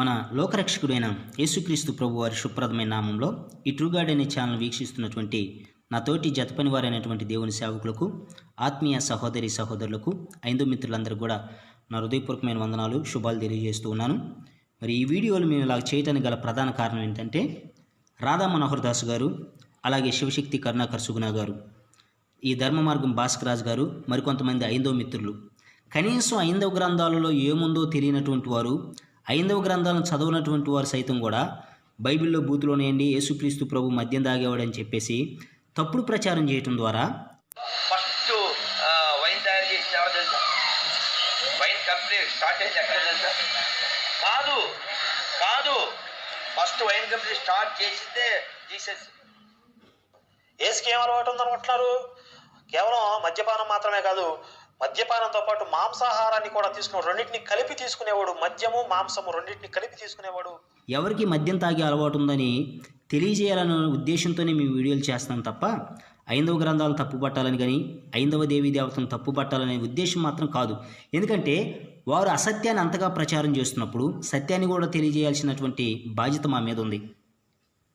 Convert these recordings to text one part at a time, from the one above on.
మన లోకరక్షకుడైన యేసుక్రీస్తు ప్రభు వారి శుభ్రదమైన నామంలో ఈ ట్రూ గార్డ్ అనే ఛానల్ వీక్షిస్తున్నటువంటి నా తోటి జతపని వారైనటువంటి దేవుని సేవకులకు ఆత్మీయ సహోదరి సహోదరులకు ఐందు మిత్రులందరూ కూడా నా హృదయపూర్వకమైన వందనాలు శుభాలు తెలియజేస్తూ ఉన్నాను. మరి ఈ వీడియోలు మేము ఇలా చేయడానికి గల ప్రధాన కారణం ఏంటంటే రాధా మనోహర్ దాస్ గారు అలాగే శివశక్తి కరుణాకర్ సుగుణ గారు ఈ ధర్మ మార్గం భాస్కరాజ్ గారు మరికొంతమంది ఐందో మిత్రులు. కనీసం ఐందవ గ్రంథాలలో ఏముందో తెలియనటువంటి వారు ఐదవ గ్రంథాలను చదవనటువంటి వారు సైతం కూడా బైబిల్లో బూతులోనేయండి యేసుక్రీస్తు ప్రభు మద్యం దాగేవాడని చెప్పేసి తప్పుడు ప్రచారం చేయటం ద్వారా ఫస్ట్ వైన్ తయారు చేసి ఎవరు తెలుసా? వైన్ కంపెనీ స్టార్ట్ చేసి ఎక్కడ తెలుసా? కాదు కాదు. ఫస్ట్ వైన్ కంపెనీ స్టార్ట్ చేసిందే జీసస్. ఏసుకి ఏం అలవాటు ఉందనుకుంటున్నారు? కేవలం మద్యపానం మాత్రమే కాదు మద్యపానంతో పాటు మాంసాహారాన్ని కూడా తీసుకునే రెండింటిని కలిపి తీసుకునేవాడు మద్యము మాంసము రెండింటిని కలిపి తీసుకునేవాడు. ఎవరికి మద్యం తాగే అలవాటు ఉందని తెలియజేయాలనే ఉద్దేశంతోనే మేము వీడియోలు చేస్తాం తప్ప ఐందవ గ్రంథాలు తప్పు తప్పుపట్టాలని కానీ ఐందవ దేవీ దేవతను తప్పుపట్టాలనే ఉద్దేశం మాత్రం కాదు. ఎందుకంటే వారు అసత్యాన్ని అంతగా ప్రచారం చేస్తున్నప్పుడు సత్యాన్ని కూడా తెలియజేయాల్సినటువంటి బాధ్యత మా మీద ఉంది.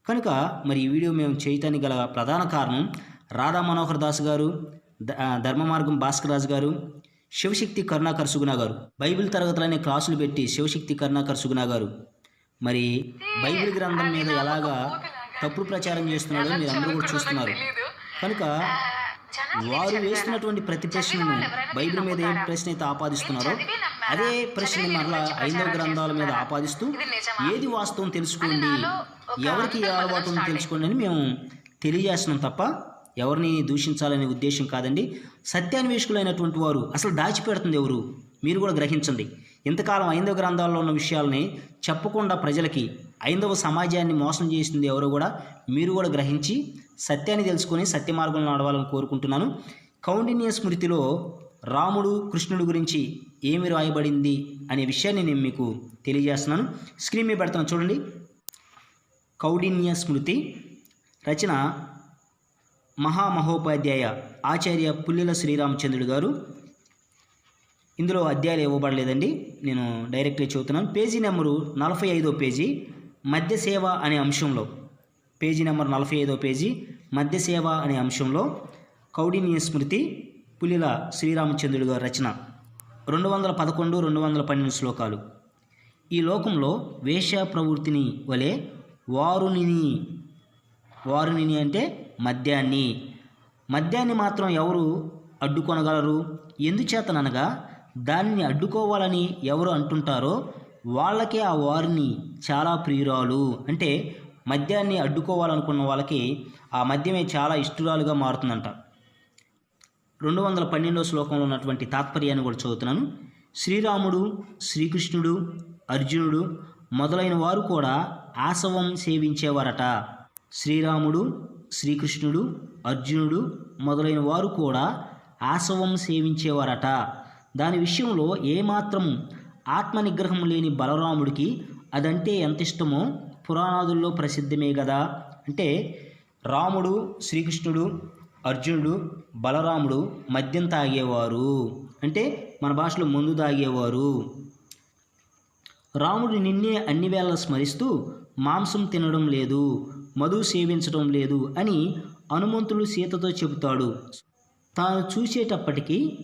కనుక మరి ఈ వీడియో మేము చేయటానికి గల ప్రధాన కారణం రాధా మనోహర్ దాస్ గారు ధర్మ మార్గం భాస్కర్ రాజు గారు శివశక్తి కరుణాకర్ సుగుణ గారు. బైబిల్ తరగతులనే క్లాసులు పెట్టి శివశక్తి కరుణాకర్ సుగుణ గారు. మరి బైబిల్ గ్రంథం మీద ఎలాగా తప్పుడు ప్రచారం చేస్తున్నాడో మీరు అందరూ కూడా చూస్తున్నారు. కనుక వారు వేస్తున్నటువంటి ప్రతి ప్రశ్నను బైబిల్ మీద ఏ ప్రశ్న అయితే ఆపాదిస్తున్నారో అదే ప్రశ్నని మరలా ఐదవ గ్రంథాల మీద ఆపాదిస్తూ ఏది వాస్తవం తెలుసుకోండి ఎవరికి ఏ అలవాటు ఉందో తెలుసుకోండి అని మేము తెలియజేస్తున్నాం తప్ప ఎవరిని దూషించాలనే ఉద్దేశం కాదండి. సత్యాన్వేషకులైనటువంటి వారు అసలు దాచిపెడుతుంది ఎవరు? మీరు కూడా గ్రహించండి. ఇంతకాలం ఐందవ గ్రంథాల్లో ఉన్న విషయాలని చెప్పకుండా ప్రజలకి ఐందవ సమాజాన్ని మోసం చేసింది ఎవరో కూడా మీరు కూడా గ్రహించి సత్యాన్ని తెలుసుకొని సత్య మార్గంలో నడవాలని కోరుకుంటున్నాను. కౌండిన్య స్మృతిలో రాముడు కృష్ణుడు గురించి ఏమి రాయబడింది అనే విషయాన్ని నేను మీకు తెలియజేస్తున్నాను. స్క్రీన్ మీద పెడతాను చూడండి. కౌడిన్య స్మృతి రచన మహామహోపాధ్యాయ ఆచార్య పుల్లెల శ్రీరామచంద్రుడు గారు. ఇందులో అధ్యాయాలు ఇవ్వబడలేదండి. నేను డైరెక్ట్గా చెబుతున్నాను. పేజీ నెంబరు నలభై ఐదో పేజీ మద్య సేవ అనే అంశంలో. పేజీ నెంబర్ నలభై ఐదో పేజీ మద్య సేవ అనే అంశంలో కౌడిన్య స్మృతి పులిల శ్రీరామచంద్రుడు గారి రచన. రెండు వందల పదకొండు రెండు వందల పన్నెండు శ్లోకాలు. ఈ లోకంలో వేశ్య ప్రవృత్తిని వలె వారునిని వారునిని అంటే మద్యాన్ని. మద్యాన్ని మాత్రం ఎవరు అడ్డుకొనగలరు? ఎందుచేతననగా దానిని అడ్డుకోవాలని ఎవరు అంటుంటారో వాళ్ళకే ఆ వారిని చాలా ప్రియురాలు. అంటే మద్యాన్ని అడ్డుకోవాలనుకున్న వాళ్ళకి ఆ మద్యమే చాలా ఇష్టురాలుగా మారుతుందంట. రెండు వందల పన్నెండో శ్లోకంలో ఉన్నటువంటి తాత్పర్యాన్ని కూడా చదువుతున్నాను. శ్రీరాముడు శ్రీకృష్ణుడు అర్జునుడు మొదలైన వారు కూడా ఆసవం సేవించేవారట. శ్రీరాముడు శ్రీకృష్ణుడు అర్జునుడు మొదలైన వారు కూడా ఆసవం సేవించేవారట. దాని విషయంలో ఏమాత్రం ఆత్మనిగ్రహం లేని బలరాముడికి అదంటే ఎంత ఇష్టమో పురాణాదుల్లో ప్రసిద్ధమే కదా అంటే రాముడు శ్రీకృష్ణుడు అర్జునుడు బలరాముడు మద్యం తాగేవారు. అంటే మన భాషలో ముందు తాగేవారు. రాముడు నిన్నే అన్ని వేళ స్మరిస్తూ మాంసం తినడం లేదు. మధు సేవించడం లేదు అని హనుమంతుడు సీతతో చెబుతాడు. తాను చూసేటప్పటికీ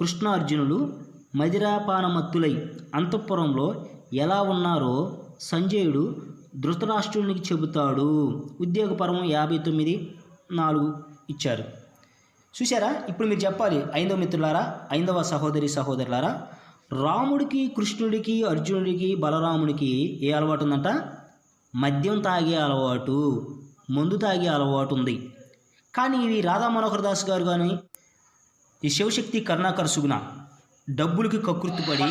కృష్ణార్జునులు మదిరాపానమత్తులై అంతఃపురంలో ఎలా ఉన్నారో సంజయుడు ధృతరాష్ట్రునికి చెబుతాడు. ఉద్యోగపరం యాభై తొమ్మిది నాలుగు ఇచ్చారు. చూసారా ఇప్పుడు మీరు చెప్పాలి. ఐదవ మిత్రులారా ఐదవ సహోదరి సహోదరులారా రాముడికి కృష్ణుడికి అర్జునుడికి బలరాముడికి ఏ అలవాటు ఉందంట? మద్యం తాగే అలవాటు మందు తాగే అలవాటు ఉంది. కానీ ఇవి రాధా మనోహర్ దాస్ గారు కానీ ఈ శివశక్తి కరుణాకర్ సుగుణ డబ్బులకి కకృతిపడి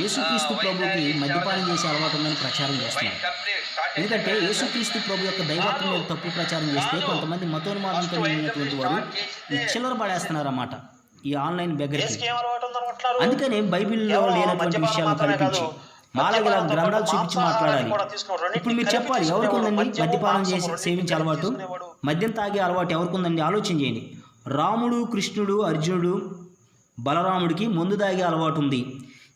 యేసుక్రీస్తు ప్రభుకి మద్యపానం చేసే అలవాటు ఉందని ప్రచారం చేస్తున్నారు. ఎందుకంటే యేసుక్రీస్తు ప్రభు యొక్క దైవత్వం మీద తప్పు ప్రచారం చేస్తే కొంతమంది మతోన్మాదంతో నిండినటువంటి వారు ఈ చిల్లర పడేస్తున్నారన్నమాట ఈ ఆన్లైన్ బెగ్గరికి ఉందనుకుంటున్నారు అందుకనే బైబిల్లో లేనటువంటి విషయాలను కల్పించి కాదు, మాలాగా గ్రంథాలు చూపించి మాట్లాడాలి ఇప్పుడు మీరు చెప్పాలి ఎవరికి. ఉందండి మద్యపానం చేసి సేవించే అలవాటు. మద్యం తాగే అలవాటు ఎవరికి ఉందండి ఆలోచన చేయండి రాముడు కృష్ణుడు అర్జునుడు బలరాముడికి మందు తాగే అలవాటు ఉంది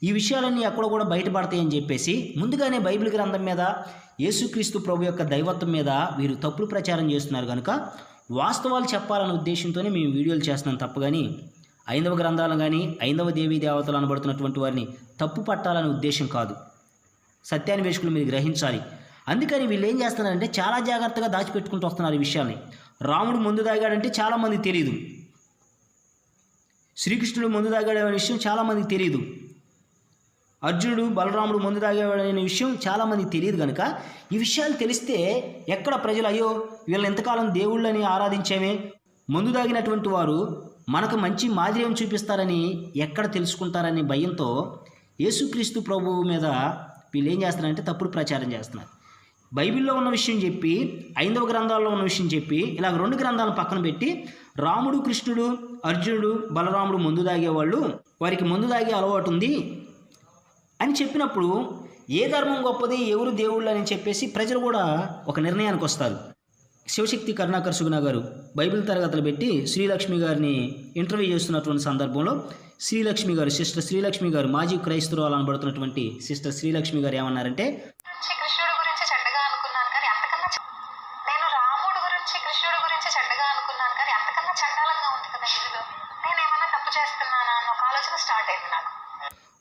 ఈ విషయాలన్నీ ఎక్కడ కూడా బయటపడతాయని చెప్పేసి ముందుగానే బైబిల్ గ్రంథం మీద యేసుక్రీస్తు ప్రభు యొక్క దైవత్వం మీద వీరు తప్పుడు ప్రచారం చేస్తున్నారు కనుక వాస్తవాలు చెప్పాలనే ఉద్దేశంతోనే మేము వీడియోలు చేస్తున్నాం తప్ప కానీ ఐందవ గ్రంథాలను కానీ ఐందవ దేవీ దేవతలు అనబడుతున్నటువంటి వారిని తప్పు పట్టాలనే ఉద్దేశం కాదు. సత్యాన్వేషకులు మీరు గ్రహించాలి. అందుకని వీళ్ళు ఏం చేస్తున్నారంటే చాలా జాగ్రత్తగా దాచిపెట్టుకుంటూ వస్తున్నారు ఈ విషయాన్ని. రాముడు ముందు దాగాడంటే చాలామంది తెలియదు శ్రీకృష్ణుడు ముందు తాగాడు విషయం చాలామందికి తెలియదు అర్జునుడు బలరాముడు ముందు తాగేవాడు విషయం చాలామందికి తెలియదు కనుక ఈ విషయాలు తెలిస్తే ఎక్కడ ప్రజలు అయ్యో వీళ్ళని ఎంతకాలం దేవుళ్ళని ఆరాధించామే. ముందు తాగినటువంటి వారు మనకు మంచి మాదిరియం చూపిస్తారని ఎక్కడ తెలుసుకుంటారనే భయంతో యేసుక్రీస్తు ప్రభువు మీద వీళ్ళు ఏం చేస్తున్నారంటే తప్పుడు ప్రచారం చేస్తున్నారు. బైబిల్లో ఉన్న విషయం చెప్పి ఐదవ గ్రంథాల్లో ఉన్న విషయం చెప్పి ఇలా రెండు గ్రంథాలను పక్కన పెట్టి రాముడు కృష్ణుడు అర్జునుడు బలరాముడు ముందు దాగేవాళ్ళు వారికి ముందు దాగే అలవాటు ఉంది అని చెప్పినప్పుడు ఏ ధర్మం గొప్పది ఎవరు దేవుళ్ళు అని చెప్పేసి ప్రజలు కూడా ఒక నిర్ణయానికి వస్తారు. శివశక్తి కరుణాకర్ సుగుణ గారు బైబిల్ తరగతులు పెట్టి శ్రీలక్ష్మి గారిని ఇంటర్వ్యూ చేస్తున్నటువంటి సందర్భంలో శ్రీలక్ష్మి గారు సిస్టర్ శ్రీలక్ష్మి గారు మాజీ క్రైస్తవులు అనబడుతున్నటువంటి సిస్టర్ శ్రీలక్ష్మి గారు ఏమన్నారంటే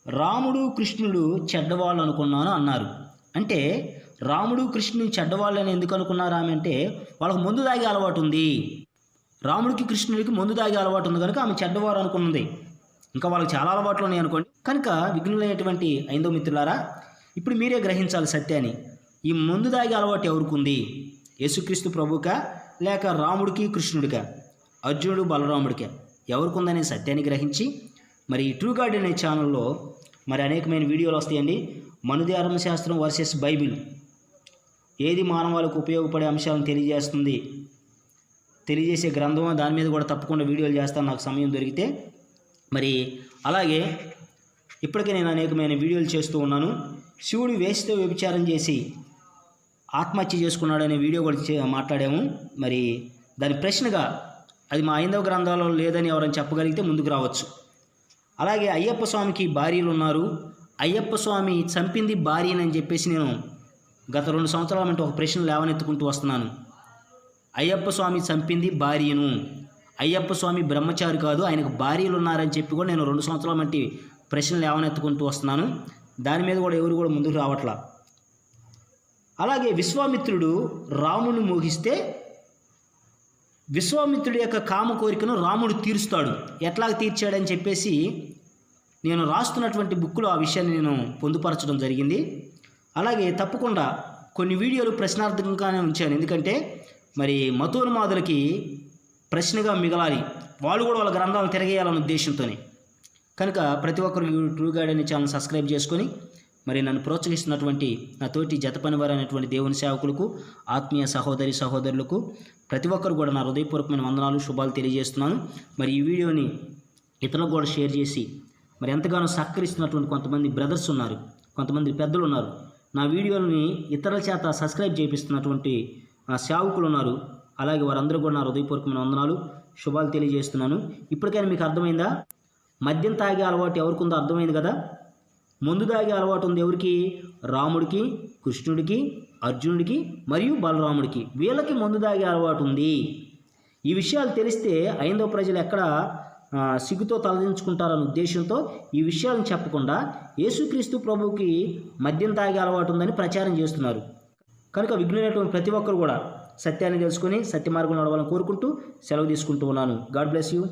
రాముడు కృష్ణుడు చెడ్డవాళ్ళు అనుకున్నాను అన్నారు. అంటే రాముడు కృష్ణుని చెడ్డవాళ్ళు అని ఎందుకు అనుకున్నారు ఆమె అంటే వాళ్ళకు ముందు దాగే అలవాటు ఉంది. రాముడికి కృష్ణుడికి ముందు దాగే అలవాటు ఉంది కనుక ఆమె చెడ్డవారు అనుకున్నది. ఇంకా వాళ్ళకి చాలా అలవాట్లు ఉన్నాయి అనుకోండి. కనుక విఘ్నులైనటువంటి ఐందో మిత్రులారా ఇప్పుడు మీరే గ్రహించాలి సత్యాన్ని. ఈ ముందు తాగే అలవాటు ఎవరికి ఉంది? యేసుక్రీస్తు ప్రభుకా లేక రాముడికి కృష్ణుడికా? అర్జునుడు బలరాముడికా? ఎవరికి ఉందనే సత్యాన్ని గ్రహించి మరి ట్రూ గార్డ్ అనే ఛానల్లో మరి అనేకమైన వీడియోలు వస్తాయండి. మనుధ్యారణ శాస్త్రం వర్సెస్ బైబిల్. ఏది మానవాళికి ఉపయోగపడే అంశాలను తెలియజేస్తుంది? తెలియజేసే గ్రంథం దాని మీద కూడా తప్పకుండా వీడియోలు చేస్తాను నాకు సమయం దొరికితే. మరి అలాగే ఇప్పటికే నేను అనేకమైన వీడియోలు చేస్తూ ఉన్నాను. శివుడు వేసితో వ్యభిచారం చేసి ఆత్మహత్య చేసుకున్నాడనే వీడియో కూడా చే- మాట్లాడాము. మరి దాని ప్రశ్నగా అది మా ఐదవ గ్రంథాలలో లేదని ఎవరైనా చెప్పగలిగితే ముందుకు రావచ్చు. అలాగే అయ్యప్ప స్వామికి భార్యలు ఉన్నారు అయ్యప్ప స్వామి చంపింది భార్యనని చెప్పేసి నేను గత రెండు సంవత్సరాల అంటే ఒక ప్రశ్న లేవనెత్తుకుంటూ వస్తున్నాను. అయ్యప్ప స్వామి చంపింది భార్యను. అయ్యప్ప స్వామి బ్రహ్మచారి కాదు ఆయనకు భార్యలు ఉన్నారని చెప్పి కూడా నేను రెండు సంవత్సరాల వంటి ప్రశ్నలు లేవనెత్తుకుంటూ వస్తున్నాను. దాని మీద కూడా ఎవరు కూడా ముందుకు రావట్లా. అలాగే విశ్వామిత్రుడు రాముని మోగిస్తే విశ్వామిత్రుడి యొక్క కామ కోరికను రాముడు తీరుస్తాడు. ఎట్లా తీర్చాడని చెప్పేసి నేను రాస్తున్నటువంటి బుక్లో ఆ విషయాన్ని నేను పొందుపరచడం జరిగింది. అలాగే తప్పకుండా కొన్ని వీడియోలు ప్రశ్నార్థకంగానే ఉంచాను. ఎందుకంటే మరి మతోన్మాదులకి ప్రశ్నగా మిగలాలి. వాళ్ళు కూడా వాళ్ళ గ్రంథాలను తిరగేయాలనే ఉద్దేశంతోనే. కనుక ప్రతి ఒక్కరు ట్రూ గైడ్ అనే ఛానల్ సబ్స్క్రైబ్ చేసుకొని మరి నన్ను ప్రోత్సహిస్తున్నటువంటి నా తోటి జత పనివారైనటువంటి దేవుని సేవకులకు ఆత్మీయ సహోదరి సహోదరులకు ప్రతి ఒక్కరు కూడా నా హృదయపూర్వకమైన వందనాలు శుభాలు తెలియజేస్తున్నాను. మరి ఈ వీడియోని ఇతరులకు కూడా షేర్ చేసి మరి ఎంతగానో సహకరిస్తున్నటువంటి కొంతమంది బ్రదర్స్ ఉన్నారు. కొంతమంది పెద్దలు ఉన్నారు. నా వీడియోని ఇతరుల చేత సబ్స్క్రైబ్ చేపిస్తున్నటువంటి సేవకులు ఉన్నారు. అలాగే వారందరూ కూడా నా హృదయపూర్వకమైన వందనాలు శుభాలు తెలియజేస్తున్నాను. ఇప్పటికైనా మీకు అర్థమైందా? మద్యం తాగే అలవాటు ఎవరికి ఉందో అర్థమైంది కదా? ముందు తాగే అలవాటు ఉంది ఎవరికి? రాముడికి కృష్ణుడికి అర్జునుడికి మరియు బలరాముడికి. వీళ్ళకి ముందు తాగే అలవాటు ఉంది. ఈ విషయాలు తెలిస్తే ఐందవ ప్రజలు ఎక్కడ సిగ్గుతో తలదించుకుంటారనే ఉద్దేశంతో ఈ విషయాలను చెప్పకుండా యేసుక్రీస్తు ప్రభుకి మద్యం తాగే అలవాటు ఉందని ప్రచారం చేస్తున్నారు. కనుక విఘ్నులైనటువంటి ప్రతి ఒక్కరు కూడా సత్యాన్ని తెలుసుకొని సత్య మార్గం నడవాలని కోరుకుంటూ సెలవు తీసుకుంటూ ఉన్నాను. God bless you.